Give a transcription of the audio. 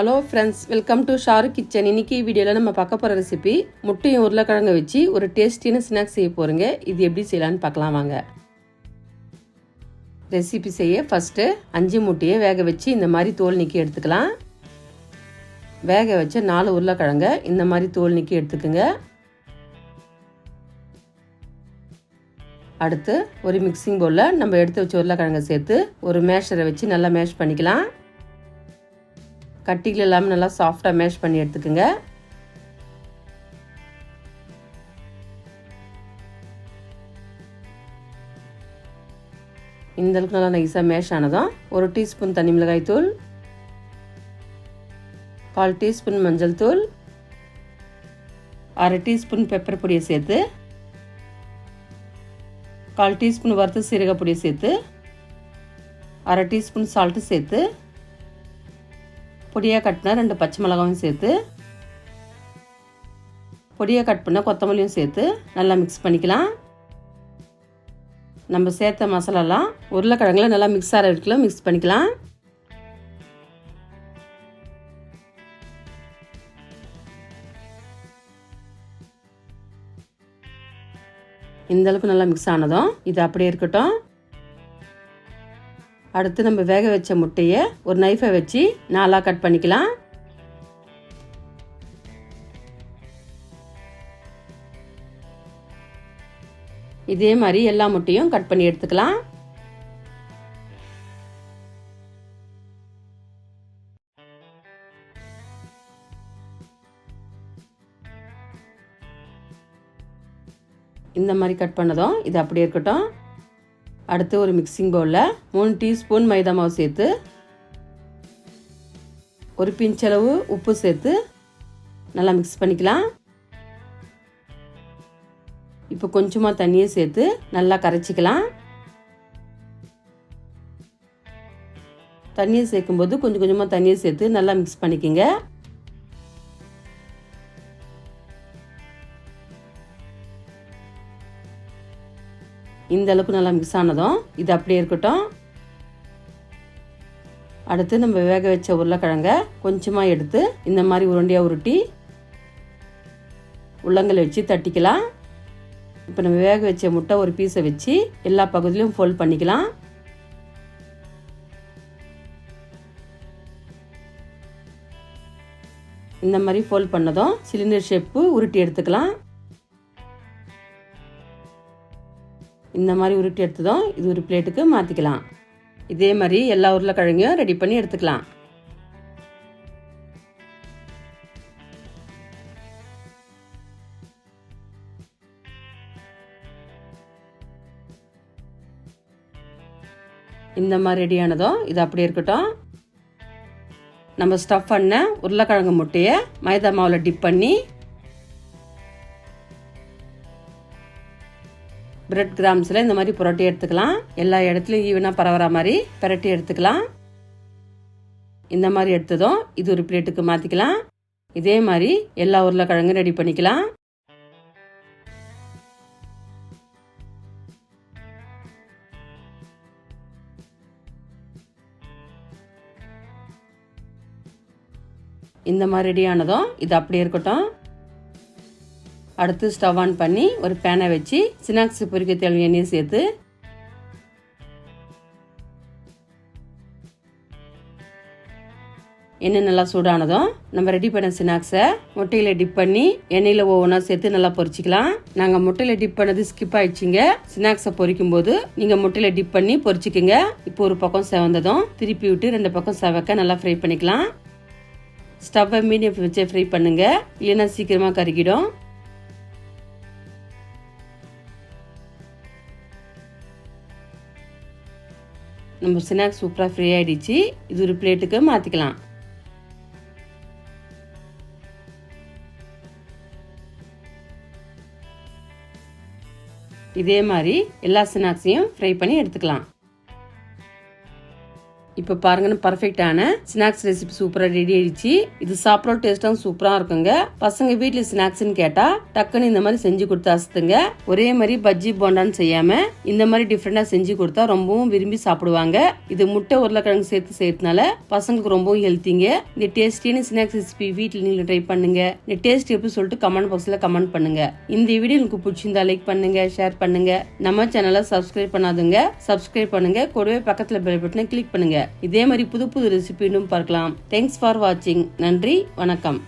Hello friends welcome to Sharu kitchen இன்னைக்கு வீடியோவில் நம்ம பார்க்க போகிற ரெசிபி முட்டையும் உருளைக்கிழங்கு வச்சு ஒரு டேஸ்டியான ஸ்நாக்ஸ் செய்ய போகிறோங்க இது எப்படி செய்யலான்னு பார்க்கலாம் வாங்க. ரெசிபி செய்ய ஃபஸ்ட்டு அஞ்சு முட்டையை வேக வச்சு இந்த மாதிரி தோல் நீக்கி எடுத்துக்கலாம். வேக வச்ச நாலு உருளைக்கிழங்க இந்த மாதிரி தோல் நீக்கி எடுத்துக்கோங்க. அடுத்து ஒரு மிக்சிங் பவுலில் நம்ம எடுத்து வச்ச உருளைக்கிழங்கை சேர்த்து ஒரு மேஷரை வச்சு நல்லா மேஷ் பண்ணிக்கலாம். கட்டிகள் எல்லாமே நல்லா சாஃப்டாக மேஷ் பண்ணி எடுத்துக்கோங்க. இந்த அளவுக்கு நல்லா நைஸாக மேஷ் ஆனதும் ஒரு டீஸ்பூன் தனி மிளகாய் தூள் கால் டீஸ்பூன் மஞ்சள் தூள் அரை டீஸ்பூன் பெப்பர் பொடியை சேர்த்து கால் டீஸ்பூன் வறுத்த சீரக பொடியை சேர்த்து அரை டீஸ்பூன் சால்ட்டு சேர்த்து பொடியாக கட்டின ரெண்டு பச்சை மிளகாவும் சேர்த்து பொடியாக கட் பண்ண கொத்தமல்லியும் சேர்த்து நல்லா மிக்ஸ் பண்ணிக்கலாம். நம்ம சேர்த்த மசாலாலாம் உருளைக்கிழங்குல நல்லா மிக்ஸ் ஆகிற இடத்துல மிக்ஸ் பண்ணிக்கலாம். இந்த அளவுக்கு நல்லா மிக்ஸ் ஆனதும் இது அப்படியே இருக்கட்டும். அடுத்து நம்ம வேக வச்ச முட்டையை ஒரு நைஃபை வச்சு நாலாக கட் பண்ணிக்கலாம். இதே மாதிரி எல்லா முட்டையும் கட் பண்ணி எடுத்துக்கலாம். இந்த மாதிரி கட் பண்ணதும் இது அப்படியே இருக்கட்டும். அடுத்து ஒரு மிக்சிங் பவுலில் மூணு டீஸ்பூன் மைதா மாவு சேர்த்து ஒரு பிஞ்சளவு உப்பு சேர்த்து நல்லா மிக்ஸ் பண்ணிக்கலாம். இப்போ கொஞ்சமாக தண்ணியை சேர்த்து நல்லா கரைச்சிக்கலாம். தண்ணியை சேர்க்கும்போது கொஞ்சம் கொஞ்சமாக தண்ணியை சேர்த்து நல்லா மிக்ஸ் பண்ணிக்கோங்க. இந்த அளவுக்கு நல்லா மிக்ஸ் ஆனதும் இது அப்படியே இருக்கட்டும். அடுத்து நம்ம வேக வச்ச உருளைக்கிழங்க கொஞ்சமாக எடுத்து இந்த மாதிரி உருண்டையாக உருட்டி உள்ளங்கல் வச்சு தட்டிக்கலாம். இப்போ நம்ம வேக வச்ச முட்டை ஒரு பீஸை வச்சு எல்லா பகுதியிலையும் ஃபோல்ட் பண்ணிக்கலாம். இந்த மாதிரி ஃபோல்ட் பண்ணதும் சிலிண்டர் ஷேப்பு உருட்டி எடுத்துக்கலாம். இந்த மாதிரி உருட்டி எடுத்ததும் இது ஒரு பிளேட்டுக்கு மாற்றிக்கலாம் இதே மாதிரி எல்லா உருளைக்கிழங்கையும் ரெடி பண்ணி எடுத்துக்கலாம். இந்த மாதிரி ரெடியானதும் இது அப்படி இருக்கட்டும். நம்ம ஸ்டஃப் பண்ண உருளைக்கிழங்கு முட்டையை மைதா மாவில் டிப் பண்ணி பிரெட் கிராம்ஸில் இந்த மாதிரி புரட்டி எடுத்துக்கலாம். எல்லா இடத்துலையும் ஈவனாக பரவுற மாதிரி புரட்டி எடுத்துக்கலாம். இந்த மாதிரி எடுத்ததும் இது ஒரு பிளேட்டுக்கு மாற்றிக்கலாம் இதே மாதிரி எல்லா உருளைக்கிழங்கும் ரெடி பண்ணிக்கலாம். இந்த மாதிரி ரெடியானதும் இது அப்படியே இருக்கட்டும். அடுத்து ஸ்டவ் ஆன் பண்ணி ஒரு பேனை வச்சு ஸ்நாக்ஸ் பொரிக்க தேவையான எண்ணெய் சேர்த்து எண்ணெய் நல்லா சூடானதும் நம்ம ரெடி பண்ண ஸ்நாக்ஸை முட்டையில் டிப் பண்ணி எண்ணெயில் ஒவ்வொன்றா சேர்த்து நல்லா பொரிச்சிக்கலாம். நாங்கள் முட்டையில் டிப் பண்ணது ஸ்கிப் ஆயிடுச்சிங்க. ஸ்நாக்ஸை பொரிக்கும் போது நீங்கள் முட்டையில் டிப் பண்ணி பொரிச்சிக்கோங்க. இப்போ ஒரு பக்கம் செவந்ததும் திருப்பி விட்டு ரெண்டு பக்கம் செவக்க நல்லா ஃப்ரை பண்ணிக்கலாம். ஸ்டவ்வை மீடியம் வச்சே ஃப்ரை பண்ணுங்கள் இல்லைன்னா சீக்கிரமாக கருகிடும். நம்ம ஸ்நாக்ஸ் சூப்பராக ஃப்ரீ ஆகிடுச்சு இது ஒரு பிளேட்டுக்கு மாற்றிக்கலாம் இதே மாதிரி எல்லா ஸ்நாக்ஸையும் ஃப்ரை பண்ணி எடுத்துக்கலாம். இப்போ பாருங்கன்னு பர்ஃபெக்டான ஸ்நாக்ஸ் ரெசிபி சூப்பரா ரெடி ஆயிடுச்சு. இது சாப்பிட டேஸ்டும் சூப்பரா இருக்குங்க. பசங்க வீட்டில் ஸ்நாக்ஸ்னு கேட்டா டக்குன்னு இந்த மாதிரி செஞ்சு கொடுத்து அசத்துங்க. ஒரே மாதிரி பஜ்ஜி போண்டான்னு செய்யாம இந்த மாதிரி டிஃப்ரெண்டா செஞ்சு கொடுத்தா ரொம்பவும் விரும்பி சாப்பிடுவாங்க. இது முட்டை உருளைக்கிழங்கு சேர்த்து செய்யறதுனால பசங்களுக்கு ரொம்பவும் ஹெல்த்திங்க இந்த டேஸ்டியான ஸ்நாக்ஸ் ரெசிபி வீட்டில் நீங்களும் ட்ரை பண்ணுங்க. இந்த டேஸ்ட் எப்படி சொல்லிட்டு கமெண்ட் பாக்ஸ்ல கமெண்ட் பண்ணுங்க. இந்த வீடியோ உங்களுக்கு பிடிச்சிருந்தா லைக் பண்ணுங்க ஷேர் பண்ணுங்க. நம்ம சேனலை சப்ஸ்கிரைப் பண்ணாதுங்க. சப்ஸ்கிரைப் பண்ணுங்க. கூடவே பக்கத்துல பெல் பட்டனை கிளிக் பண்ணுங்க. இதே மாதிரி புது புது ரெசிபி பார்க்கலாம். தேங்க்ஸ் ஃபார் வாட்சிங் நன்றி வணக்கம்.